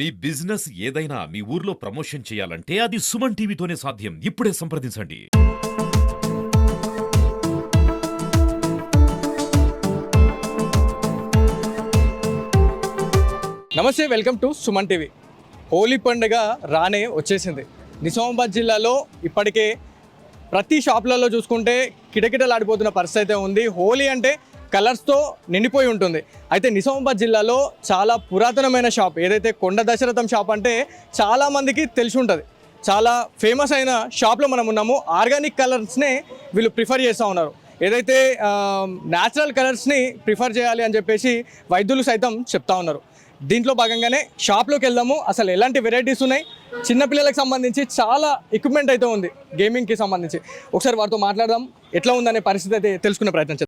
మీ business ఏదైనా మీ ఊర్లో promotion చేయాలంటే అది సుమన్ టీవీతోనే సాధ్యం. ఇప్పుడే సంప్రదించండి. నమస్తే welcome to Suman TV. Holi పండుగ రానే వచ్చేసింది. నిజామాబాద్ జిల్లాలో ఇప్పటికే ప్రతి షాపులలో చూసుకుంటే కిటకిటలాడిపోతున్న పరిస్థితి అయితే ఉంది. హోలీ అంటే కలర్స్తో నిండిపోయి ఉంటుంది. అయితే నిజామాబాద్ జిల్లాలో చాలా పురాతనమైన షాప్ ఏదైతే కొండ దశరథం షాప్ అంటే చాలామందికి తెలిసి ఉంటుంది. చాలా ఫేమస్ అయిన షాప్లో మనం ఉన్నాము. ఆర్గానిక్ కలర్స్నే వీళ్ళు ప్రిఫర్ చేస్తూ ఉన్నారు. ఏదైతే న్యాచురల్ కలర్స్ని ప్రిఫర్ చేయాలి అని చెప్పేసి వైద్యులు సైతం చెప్తా ఉన్నారు. దీంట్లో భాగంగానే షాప్లోకి వెళ్దాము. అసలు ఎలాంటి వెరైటీస్ ఉన్నాయి? చిన్నపిల్లలకు సంబంధించి చాలా ఎక్విప్మెంట్ అయితే ఉంది. గేమింగ్కి సంబంధించి. ఒకసారి వారితో మాట్లాడదాం. ఎట్లా ఉందనే పరిస్థితి అయితే తెలుసుకునే ప్రయత్నం చేద్దాం.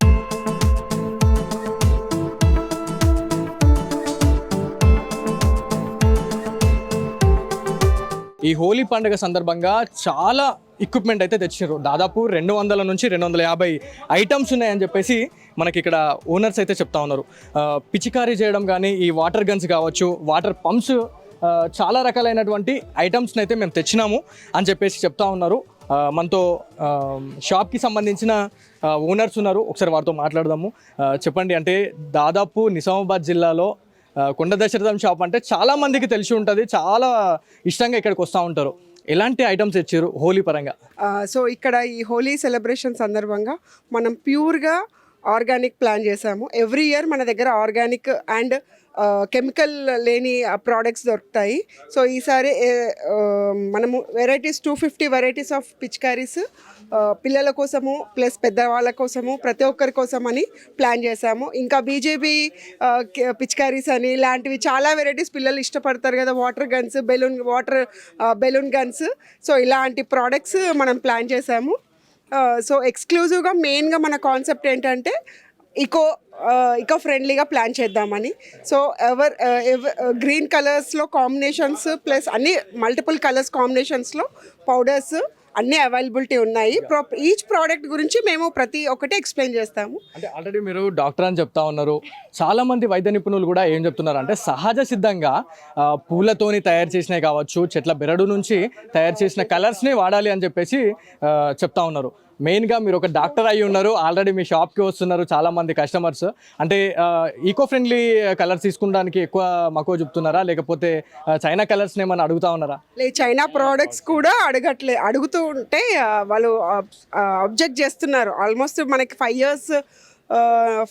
ఈ హోలీ పండుగ సందర్భంగా చాలా ఎక్విప్మెంట్ అయితే తెచ్చారు దాదాపు రెండు వందల నుంచి రెండు వందల యాభై ఐటమ్స్ ఉన్నాయని చెప్పేసి మనకి ఇక్కడ ఓనర్స్ అయితే చెప్తా ఉన్నారు. పిచికారీ చేయడం కానీ ఈ వాటర్ గన్స్ కావచ్చు వాటర్ పంప్స్ చాలా రకాలైనటువంటి ఐటమ్స్ని అయితే మేము తెచ్చినాము అని చెప్పేసి చెప్తా ఉన్నారు. మనతో షాప్కి సంబంధించిన ఓనర్స్ ఉన్నారు. ఒకసారి వారితో మాట్లాడదాము. చెప్పండి అంటే దాదాపు నిజామాబాద్ జిల్లాలో కొండ దశరథం షాప్ అంటే చాలా మందికి తెలిసి ఉంటుంది చాలా ఇష్టంగా ఇక్కడికి వస్తూ ఉంటారు. ఎలాంటి ఐటమ్స్ ఇచ్చారు హోలీ పరంగా? సో ఇక్కడ ఈ హోలీ సెలబ్రేషన్ సందర్భంగా మనం ప్యూర్గా ఆర్గానిక్ ప్లాన్ చేసాము ఎవ్రీ ఇయర్ మన దగ్గర ఆర్గానిక్ అండ్ కెమికల్ లేని ప్రోడక్ట్స్ దొరుకుతాయి. సో ఈసారి మనము varieties two fifty varieties of పిచికారీస్ పిల్లల కోసము ప్లస్ పెద్దవాళ్ళ కోసము ప్రతి ఒక్కరి కోసం అని ప్లాన్ చేశాము. ఇంకా బీజేపీ పిచికారీస్ అని ఇలాంటివి చాలా వెరైటీస్ పిల్లలు ఇష్టపడతారు కదా. Water guns balloon water balloon guns. So ఇలాంటి ప్రోడక్ట్స్ మనం ప్లాన్ చేశాము. సో ఎక్స్క్లూజివ్గా మెయిన్గా మన కాన్సెప్ట్ ఏంటంటే ఇకో ఇకో ఫ్రెండ్లీగా ప్లాన్ చేద్దామని. సో ఎవర్ గ్రీన్ కలర్స్లో కాంబినేషన్స్ ప్లస్ అన్ని మల్టిపుల్ కలర్స్ కాంబినేషన్స్లో పౌడర్స్ అన్నీ అవైలబిలిటీ ఉన్నాయి. ఈచ్ ప్రోడక్ట్ గురించి మేము ప్రతి ఒక్కటి ఎక్స్ప్లెయిన్ చేస్తాము. అంటే ఆల్రెడీ మీరు డాక్టర్ అని చెప్తా ఉన్నారు. చాలా మంది వైద్య నిపుణులు కూడా ఏం చెప్తున్నారు అంటే సహజ సిద్ధంగా పూలతోని తయారు చేసినవి కావచ్చు చెట్ల బెరడు నుంచి తయారు చేసిన కలర్స్ని వాడాలి అని చెప్పేసి చెప్తా ఉన్నారు. మెయిన్గా మీరు ఒక డాక్టర్ అయి ఉన్నారు. ఆల్రెడీ మీ షాప్కి వస్తున్నారు చాలామంది కస్టమర్స్ అంటే ఈకో ఫ్రెండ్లీ కలర్స్ తీసుకోవడానికి ఎక్కువ మక్కువ చెప్తున్నారా? లేకపోతే చైనా కలర్స్ని ఏమైనా అడుగుతా ఉన్నారా? లే చైనా ప్రోడక్ట్స్ కూడా అడగట్లే. అడుగుతూ ఉంటే వాళ్ళు అబ్జెక్ట్ చేస్తున్నారు. ఆల్మోస్ట్ మనకి ఫైవ్ ఇయర్స్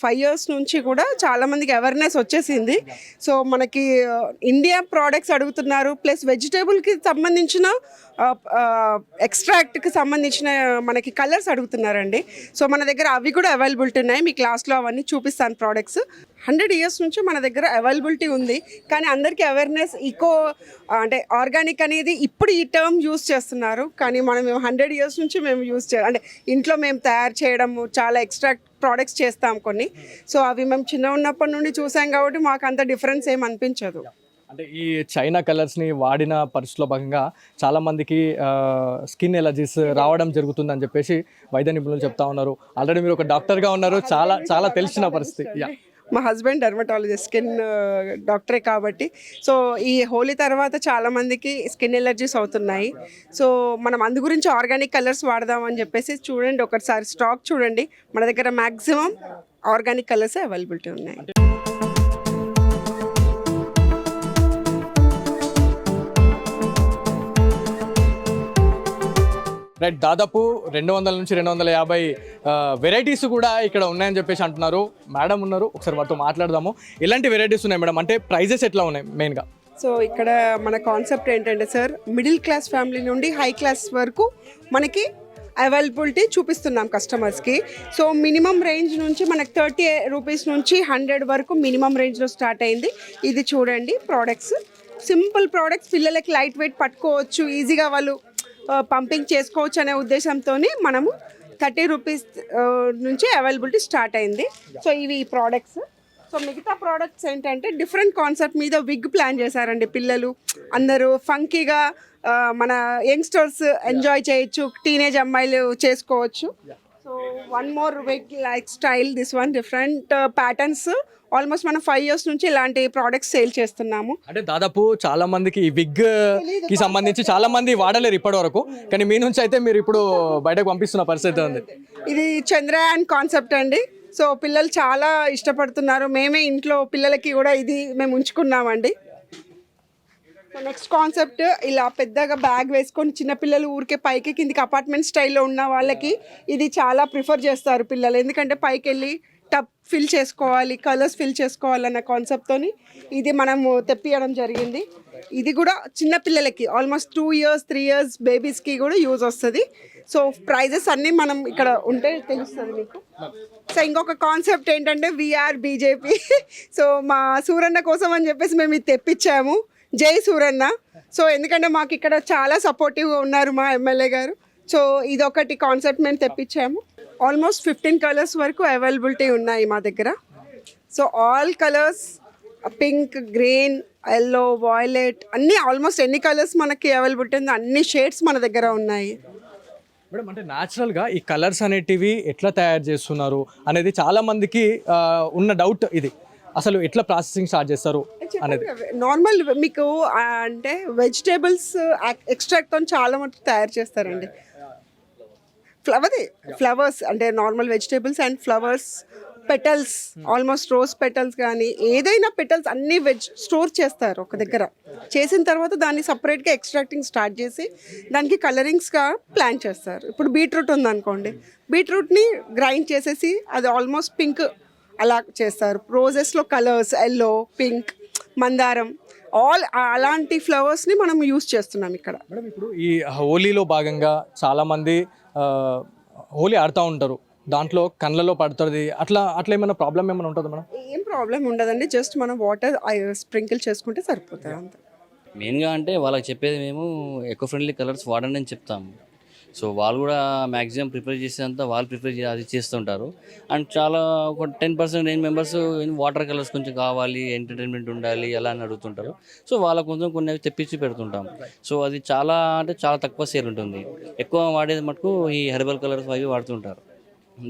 ఫైవ్ ఇయర్స్ నుంచి కూడా చాలామందికి అవేర్నెస్ వచ్చేసింది. సో మనకి ఇండియా ప్రోడక్ట్స్ అడుగుతున్నారు. ప్లస్ వెజిటేబుల్కి సంబంధించిన ఎక్స్ట్రాక్ట్కి సంబంధించిన మనకి కలర్స్ అడుగుతున్నారండి. సో మన దగ్గర అవి కూడా అవైలబిలిటీ ఉన్నాయి. మీ క్లాస్లో అవన్నీ చూపిస్తాను ప్రోడక్ట్స్ హండ్రెడ్ ఇయర్స్ నుంచి మన దగ్గర అవైలబిలిటీ ఉంది. కానీ అందరికీ అవేర్నెస్ ఈకో అంటే ఆర్గానిక్ అనేది ఇప్పుడు ఈ టర్మ్ యూస్ చేస్తున్నారు. కానీ మనం మేము హండ్రెడ్ ఇయర్స్ నుంచి మేము యూస్ చే అంటే ఇంట్లో మేము తయారు చేయడము చాలా ఎక్స్ట్రాక్ట్ ప్రోడక్ట్స్ చేస్తాం కొన్ని. సో అవి మేము చిన్న ఉన్నప్పటి నుండి చూసాం కాబట్టి మాకు అంత డిఫరెన్స్ ఏం అనిపించదు. అంటే ఈ చైనా కలర్స్ని వాడిన పరిస్థితిలో భాగంగా చాలా మందికి స్కిన్ ఎలర్జీస్ రావడం జరుగుతుందని చెప్పేసి వైద్య నిపుణులు చెప్తా ఉన్నారు. ఆల్రెడీ మీరు ఒక డాక్టర్గా ఉన్నారు చాలా చాలా తెలిసిన పరిస్థితి. మా హస్బెండ్ డర్మటాలజిస్ట్ స్కిన్ డాక్టరే కాబట్టి. సో ఈ హోలీ తర్వాత చాలా మందికి స్కిన్ ఎలర్జీస్ అవుతున్నాయి. సో మనం అందు గురించి ఆర్గానిక్ కలర్స్ వాడదామని చెప్పేసి చూడండి ఒకసారి స్టాక్ చూడండి. మన దగ్గర మ్యాక్సిమం ఆర్గానిక్ కలర్స్ అవైలబిలిటీ ఉన్నాయి. రైట్ దాదాపు రెండు వందల నుంచి రెండు వందల యాభై వెరైటీస్ కూడా ఇక్కడ ఉన్నాయని చెప్పేసి అంటున్నారు. మేడం ఉన్నారు ఒకసారి వాటితో మాట్లాడదాము. ఎలాంటి వెరైటీస్ ఉన్నాయి మేడం? అంటే ప్రైజెస్ ఎట్లా ఉన్నాయి మెయిన్గా సో ఇక్కడ మన కాన్సెప్ట్ ఏంటంటే సార్ మిడిల్ క్లాస్ ఫ్యామిలీ నుండి హై క్లాస్ వరకు మనకి అవైలబిలిటీ చూపిస్తున్నాం కస్టమర్స్కి సో మినిమం రేంజ్ నుంచి మనకి థర్టీ రూపీస్ నుంచి హండ్రెడ్ వరకు మినిమం రేంజ్లో స్టార్ట్ అయింది. ఇది చూడండి ప్రోడక్ట్స్ సింపుల్ ప్రోడక్ట్స్ పిల్లలకి లైట్ వెయిట్ పట్టుకోవచ్చు ఈజీగా వాళ్ళు పంపింగ్ చేసుకోవచ్చు అనే ఉద్దేశంతో మనము థర్టీ రూపీస్ నుంచి అవైలబిలిటీ స్టార్ట్ అయింది. సో ఇవి ఈ ప్రోడక్ట్స్. సో మిగతా ప్రోడక్ట్స్ ఏంటంటే డిఫరెంట్ కాన్సెప్ట్ మీద విగ్ ప్లాన్ చేశారండి పిల్లలు. అందరూ ఫంకీగా మన యంగ్స్టర్స్ ఎంజాయ్ చేయొచ్చు టీనేజ్ అమ్మాయిలు చేసుకోవచ్చు. So one more wig like style this one different patterns almost మనం ఫైవ్ ఇయర్స్ నుంచి ఇలాంటి ప్రోడక్ట్స్ సేల్ చేస్తున్నాము. అంటే దాదాపు చాలా మందికి ఈ విగ్కి సంబంధించి చాలా మంది వాడలేరు ఇప్పటి వరకు కానీ మీ నుంచి అయితే మీరు ఇప్పుడు బయటకు పంపిస్తున్న పరిస్థితి ఉంది. ఇది చంద్రయాన్ కాన్సెప్ట్ అండి. సో పిల్లలు చాలా ఇష్టపడుతున్నారు. మేమే ఇంట్లో పిల్లలకి కూడా ఇది మేము ఉంచుకున్నామండి. నెక్స్ట్ కాన్సెప్ట్ ఇలా పెద్దగా బ్యాగ్ వేసుకొని చిన్నపిల్లలు ఊరికే పైకి కిందికి అపార్ట్మెంట్ స్టైల్లో ఉన్న వాళ్ళకి ఇది చాలా ప్రిఫర్ చేస్తారు పిల్లలు. ఎందుకంటే పైకి వెళ్ళి టప్ ఫిల్ చేసుకోవాలి కలర్స్ ఫిల్ చేసుకోవాలన్న కాన్సెప్ట్తోని ఇది మనము తెప్పియడం జరిగింది. ఇది కూడా చిన్న పిల్లలకి almost two years three years బేబీస్కి కూడా యూజ్ వస్తుంది. సో ప్రైజెస్ అన్నీ మనం ఇక్కడ ఉంటే తెలుస్తుంది మీకు. సో ఇంకొక కాన్సెప్ట్ ఏంటంటే విఆర్ బీజేపీ సో మా సూరన్న కోసం అని చెప్పేసి మేము ఇది తెప్పించాము. జై సూరన్న. సో ఎందుకంటే మాకు ఇక్కడ చాలా సపోర్టివ్గా ఉన్నారు మా ఎమ్మెల్యే గారు. సో ఇది ఒకటి కాన్సెప్ట్ మేము తెప్పించాము. ఆల్మోస్ట్ ఫిఫ్టీన్ కలర్స్ వరకు అవైలబిలిటీ ఉన్నాయి మా దగ్గర. So all colours pink green yellow violet అన్ని ఆల్మోస్ట్ ఎన్ని కలర్స్ మనకి అవైలబిలిటీ ఉంది అన్ని షేడ్స్ మన దగ్గర ఉన్నాయి. మేడం అంటే న్యాచురల్గా ఈ కలర్స్ అనేటివి ఎట్లా తయారు చేస్తున్నారు అనేది చాలా మందికి ఆ, ఉన్న డౌట్ ఇది. అసలు ఎట్లా ప్రాసెసింగ్ స్టార్ట్ చేస్తారు అనేది. నార్మల్ మీకు అంటే వెజిటేబుల్స్ ఎక్స్ట్రాక్ట్తో చాలా మటుకు తయారు చేస్తారండి. ఫ్లవర్. ఫ్లవర్స్ అంటే normal vegetables and flowers petals almost rose petals కానీ ఏదైనా పెటల్స్ అన్ని వెజ్ స్టోర్ చేస్తారు ఒక దగ్గర. చేసిన తర్వాత దాన్ని సపరేట్గా ఎక్స్ట్రాక్టింగ్ స్టార్ట్ చేసి దానికి కలరింగ్స్గా ప్లాన్ చేస్తారు. ఇప్పుడు బీట్రూట్ ఉందనుకోండి. బీట్రూట్ని గ్రైండ్ చేసేసి అది ఆల్మోస్ట్ పింక్ అలా చేస్తారు. రోజెస్లో కలర్స్ ఎల్లో పింక్ మందారం ఆల్ అలాంటి ఫ్లవర్స్ని మనం యూస్ చేస్తున్నాం ఇక్కడ. ఇప్పుడు ఈ హోలీలో భాగంగా చాలా మంది ఆ, హోలీ ఆడుతూ ఉంటారు. దాంట్లో కళ్ళలో పడుతుంది. అట్లా అట్లా ఏమైనా ప్రాబ్లం ఏమైనా ఉంటుందా మేడం? ఏం ప్రాబ్లం ఉండదండి. జస్ట్ మనం వాటర్ స్ప్రింకిల్ చేసుకుంటే సరిపోతుంది అంతే. మెయిన్గా అంటే వాళ్ళకి చెప్పేది మేము ఎకో ఫ్రెండ్లీ కలర్స్ వాడండి అని చెప్తాము. సో వాళ్ళు కూడా మ్యాక్సిమం ప్రిపేర్ చేసేంత వాళ్ళు ప్రిపేర్ చే అది చేస్తుంటారు. అండ్ చాలా ఒక ten percent nine members water colours కొంచెం కావాలి ఎంటర్టైన్మెంట్ ఉండాలి ఎలా అని అడుగుతుంటారు. సో వాళ్ళ కొంచెం కొన్ని అవి తెప్పించి పెడుతుంటాం. సో అది చాలా అంటే చాలా తక్కువ సేల్ ఉంటుంది. ఎక్కువ వాడేది మటుకు ఈ హెర్బల్ కలర్స్ అవి వాడుతుంటారు.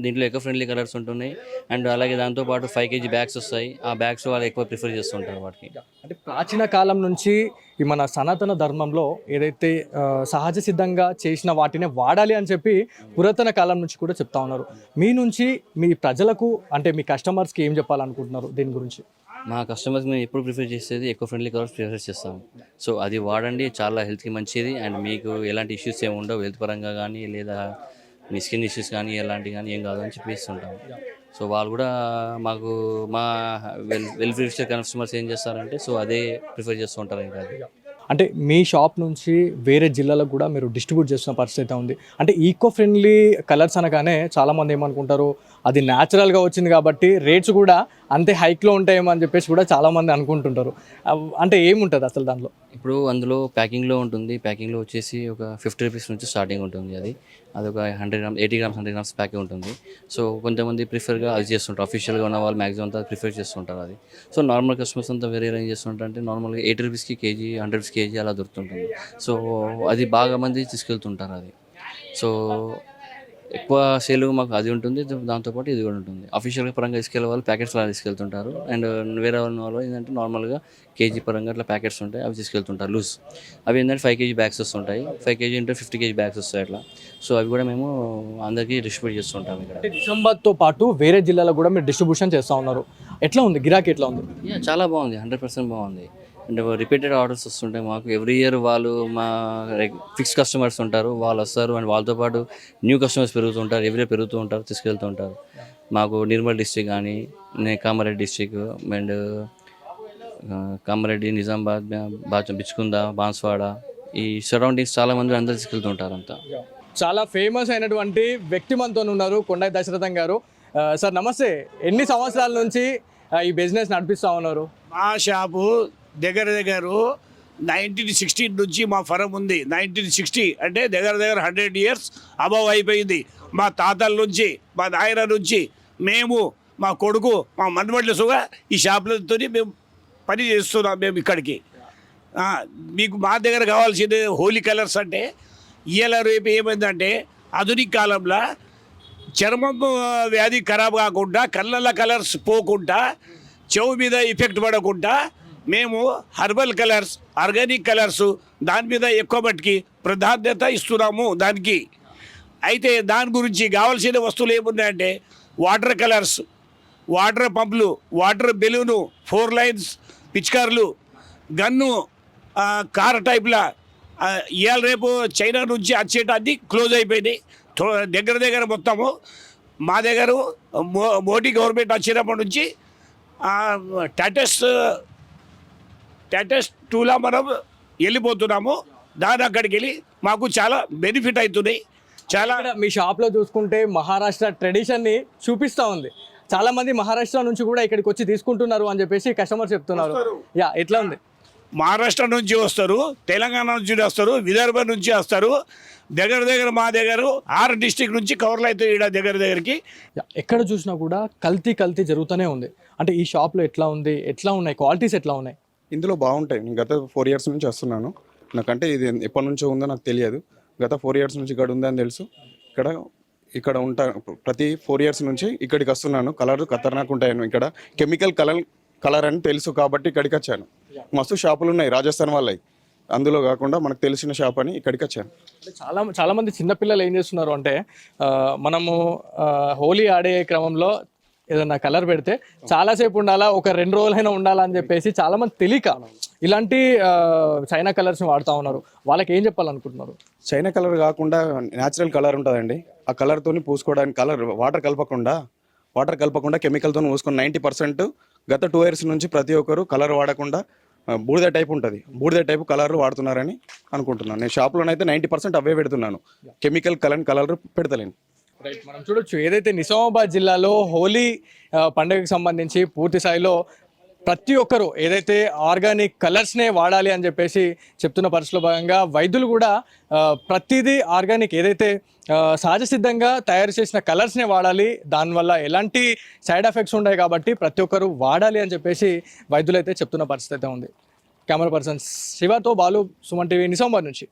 దీంట్లో ఎకో ఫ్రెండ్లీ కలర్స్ ఉంటున్నాయి. అండ్ అలాగే దాంతోపాటు ఫైవ్ కేజీ బ్యాగ్స్ వస్తాయి. ఆ బ్యాగ్స్ వాళ్ళు ఎక్కువ ప్రిఫర్ చేస్తుంటారు వాటికి. అంటే ప్రాచీన కాలం నుంచి ఈ మన సనాతన ధర్మంలో ఏదైతే సహజ సిద్ధంగా చేసిన వాటినే వాడాలి అని చెప్పి పురాతన కాలం నుంచి కూడా చెప్తా ఉన్నారు. మీ నుంచి మీ ప్రజలకు అంటే మీ కస్టమర్స్కి ఏం చెప్పాలనుకుంటున్నారు దీని గురించి? మా కస్టమర్స్ మేము ఎప్పుడు ప్రిఫర్ చేసేది ఎకో ఫ్రెండ్లీ కలర్స్ ప్రిఫర్ చేస్తాం. సో అది వాడండి చాలా హెల్త్కి మంచిది. అండ్ మీకు ఎలాంటి ఇష్యూస్ ఏమి ఉండవు హెల్త్ పరంగా కానీ లేదా మీ స్కిన్ ఇష్యూస్ కానీ ఎలాంటివి కానీ ఏం కాదు అని చెప్పిస్తుంటాం. సో వాళ్ళు కూడా మాకు మా వెల్ వెల్ ప్రిఫర్ కస్టమర్స్ ఏం చేస్తారంటే సో అదే ప్రిఫర్ చేస్తూ ఉంటారు ఇంకా అది. అంటే మీ షాప్ నుంచి వేరే జిల్లాలకు కూడా మీరు డిస్ట్రిబ్యూట్ చేస్తున్న పరిస్థితి అయితే ఉంది. అంటే ఈకో ఫ్రెండ్లీ కలర్స్ అనగానే చాలామంది ఏమనుకుంటారు అది న్యాచురల్గా వచ్చింది కాబట్టి రేట్స్ కూడా అంతే హైక్లో ఉంటాయేమో అని చెప్పేసి కూడా చాలామంది అనుకుంటుంటారు. అంటే ఏముంటుంది అసలు దాంట్లో? ఇప్పుడు అందులో ప్యాకింగ్లో ఉంటుంది. ప్యాకింగ్లో వచ్చేసి ఒక ఫిఫ్టీ రూపీస్ నుంచి స్టార్టింగ్ ఉంటుంది అది. అది ఒక hundred grams eighty grams hundred grams packing ఉంటుంది. సో కొంతమంది ప్రిఫర్గా అది చేస్తుంటారు. అఫీషియల్గా ఉన్న వాళ్ళు మ్యాక్సిమం అంతా ప్రిఫర్ చేస్తుంటారు అది. సో నార్మల్ కస్టమర్స్ అంతా వేరే ఏం చేస్తుంటారు. అంటే నార్మల్గా ఎయిటీ రూపీస్కి కేజీ హండ్రెడ్ రూపీస్ కేజీ అలా దొరుకుతుంటుంది. సో అది బాగా మంది తీసుకెళ్తుంటారు అది. సో ఎక్కువ సేల్ మాకు అది ఉంటుంది. దాంతోపాటు ఇది కూడా ఉంటుంది. అఫీషియల్గా పరంగా తీసుకెళ్ళే వాళ్ళు ప్యాకెట్స్ అలా తీసుకెళ్తుంటారు. అండ్ వేరే వాళ్ళు ఏంటంటే నార్మల్గా కేజీ పరంగా అట్లా ప్యాకెట్స్ ఉంటాయి. అవి తీసుకెళ్తుంటారు లూజ్ అవి ఏంటంటే ఫైవ్ కేజీ బ్యాగ్స్ వస్తుంటాయి. ఫైవ్ కేజీ అంటే ఫిఫ్టీ కేజీ బ్యాగ్స్ వస్తాయి అట్లా. సో అవి కూడా మేము అందరికీ డిస్ట్రిబ్యూట్ చేస్తుంటాం ఇక్కడ. డిసెంబర్తో పాటు వేరే జిల్లాలకు కూడా మీరు డిస్ట్రిబ్యూషన్ చేస్తూ ఉన్నారు. ఎట్లా ఉంది? గిరాకీ ఎట్లా ఉంది? చాలా బాగుంది. హండ్రెడ్ పర్సెంట్ బాగుంది. అంటే రిపీటెడ్ ఆర్డర్స్ వస్తుంటాయి మాకు. ఎవ్రీ ఇయర్ వాళ్ళు మా ఫిక్స్ కస్టమర్స్ ఉంటారు. వాళ్ళు వస్తారు అండ్ వాళ్ళతో పాటు న్యూ కస్టమర్స్ పెరుగుతుంటారు ఎవ్రీ ఇయర్ పెరుగుతూ ఉంటారు తీసుకెళ్తూ ఉంటారు. మాకు నిర్మల్ డిస్ట్రిక్ట్ కానీ కామారెడ్డి డిస్ట్రిక్ట్ అండ్ కామారెడ్డి నిజామాబాద్ బాచ బిచ్చుకుంద బాన్స్వాడ ఈ సరౌండింగ్స్ చాలా మంది అందరూ తీసుకెళ్తుంటారు అంతా. చాలా ఫేమస్ అయినటువంటి వ్యక్తి మనతో ఉన్నారు కొండాయి దశరథం గారు. సార్ నమస్తే. ఎన్ని సంవత్సరాల నుంచి ఈ బిజినెస్ నడిపిస్తూ ఉన్నారు? మా షాపు దగ్గర దగ్గర నైన్టీన్ సిక్స్టీన్ నుంచి మా ఫరం ఉంది. నైన్టీన్ సిక్స్టీ అంటే దగ్గర దగ్గర హండ్రెడ్ ఇయర్స్ అబవ్ అయిపోయింది. మా తాతల నుంచి మా నాయన నుంచి మేము మా కొడుకు మా మన్మడ్లసుగా ఈ షాపులతో మేము పని చేస్తున్నాం మేము ఇక్కడికి. మీకు మా దగ్గర కావాల్సింది హోలీ కలర్స్ అంటే ఇయ్యాల రేపు ఏమైందంటే ఆధునిక కాలంలో చర్మం వ్యాధి ఖరాబ్ కాకుండా కళ్ళల కలర్స్ పోకుండా చెవు మీద ఎఫెక్ట్ పడకుండా మేము హర్బల్ కలర్స్ ఆర్గానిక్ కలర్స్ దాని మీద ఎక్కువ మట్టుకి ప్రాధాన్యత ఇస్తున్నాము దానికి. అయితే దాని గురించి కావాల్సిన వస్తువులు ఏమున్నాయంటే వాటర్ కలర్స్ వాటర్ పంపులు వాటర్ బెలూను ఫోర్ లైన్స్ పిచ్కార్లు గన్ను కార్ టైప్లా ఇవాళ రేపు చైనా నుంచి వచ్చేటాన్ని క్లోజ్ అయిపోయినాయి. తో- దగ్గర దగ్గర మొత్తము మా దగ్గర మో మోడీ గవర్నమెంట్ వచ్చినప్పటి నుంచి టాటస్ టాటస్ టూలా మనం వెళ్ళిపోతున్నాము. దాని అక్కడికి వెళ్ళి మాకు చాలా బెనిఫిట్ అవుతున్నాయి. చాలా మీ షాప్లో చూసుకుంటే మహారాష్ట్ర ట్రెడిషన్ని చూపిస్తూ ఉంది. చాలా మంది మహారాష్ట్ర నుంచి కూడా ఇక్కడికి వచ్చి తీసుకుంటున్నారు అని చెప్పేసి కస్టమర్ చెప్తున్నారు. యా ఎట్లా ఉంది? మహారాష్ట్ర నుంచి వస్తారు తెలంగాణ నుంచి వస్తారు విదర్భ నుంచి వస్తారు. దగ్గర దగ్గర మా దగ్గర ఆరు డిస్టిక్ నుంచి కవర్లు అవుతాయి ఈడ దగ్గర దగ్గరికి. ఎక్కడ చూసినా కూడా కల్తీ కల్తీ జరుగుతూనే ఉంది. అంటే ఈ షాప్లో ఎట్లా ఉంది ఎట్లా ఉన్నాయి క్వాలిటీస్ ఎట్లా ఉన్నాయి? ఇందులో బాగుంటాయి. నేను గత ఫోర్ ఇయర్స్ నుంచి వస్తున్నాను. నాకంటే ఇది ఎప్పటి నుంచో ఉందో నాకు తెలియదు. గత ఫోర్ ఇయర్స్ నుంచి ఇక్కడ ఉందని తెలుసు. ఇక్కడ ఇక్కడ ఉంటా ప్రతి ఫోర్ ఇయర్స్ నుంచి ఇక్కడికి వస్తున్నాను. కలర్ ఖతర్నాక్ ఉంటాయను ఇక్కడ కెమికల్ కలర్ కలర్ అని తెలుసు కాబట్టి ఇక్కడికి వచ్చాను. మస్తు షాపులు ఉన్నాయి రాజస్థాన్ వాళ్ళవి. అందులో కాకుండా మనకు తెలిసిన షాప్ అని ఇక్కడికి వచ్చాను. చాలా చాలా మంది చిన్నపిల్లలు ఏం చేస్తున్నారు అంటే మనము హోలీ ఆడే క్రమంలో ఏదన్నా కలర్ పెడితే చాలాసేపు ఉండాలా? ఒక రెండు రోజులైనా ఉండాలా అని చెప్పేసి చాలా మంది తెలియక ఇలాంటి చైనా కలర్స్ని వాడుతూ ఉన్నారు. వాళ్ళకి ఏం చెప్పాలనుకుంటున్నారు? చైనా కలర్ కాకుండా న్యాచురల్ కలర్ ఉంటుందండి. ఆ కలర్తోని పూసుకోవడానికి కలర్ వాటర్ కలపకుండా వాటర్ కలపకుండా కెమికల్తో పూసుకొని నైంటీ పర్సెంట్ గత టూ ఇయర్స్ నుంచి ప్రతి ఒక్కరు కలర్ వాడకుండా బూడిద టైప్ ఉంటుంది. బూడిద టైప్ కలర్ వాడుతున్నారని అనుకుంటున్నాను. నేను షాప్లోనైతే నైంటీ పర్సెంట్ అవే పెడుతున్నాను. కెమికల్ కలర్ కలర్ పెడతలేను. రైట్ మనం చూడొచ్చు. ఏదైతే నిజామాబాద్ జిల్లాలో హోలీ ఆ, పండుగకి సంబంధించి పూర్తి స్థాయిలో ప్రతి ఒక్కరూ ఏదైతే ఆర్గానిక్ కలర్స్నే వాడాలి అని చెప్పేసి చెప్తున్న పరిస్థితిలో భాగంగా వైద్యులు కూడా ప్రతిదీ ఆర్గానిక్ ఏదైతే సహజ సిద్ధంగా తయారు చేసిన కలర్స్నే వాడాలి. దానివల్ల ఎలాంటి సైడ్ ఎఫెక్ట్స్ ఉంటాయి కాబట్టి ప్రతి ఒక్కరూ వాడాలి అని చెప్పేసి వైద్యులు అయితే చెప్తున్న పరిస్థితి అయితే ఉంది. కెమెరా పర్సన్ శివతో బాలు సుమన్ టీవీ నిజామాబాద్ నుంచి.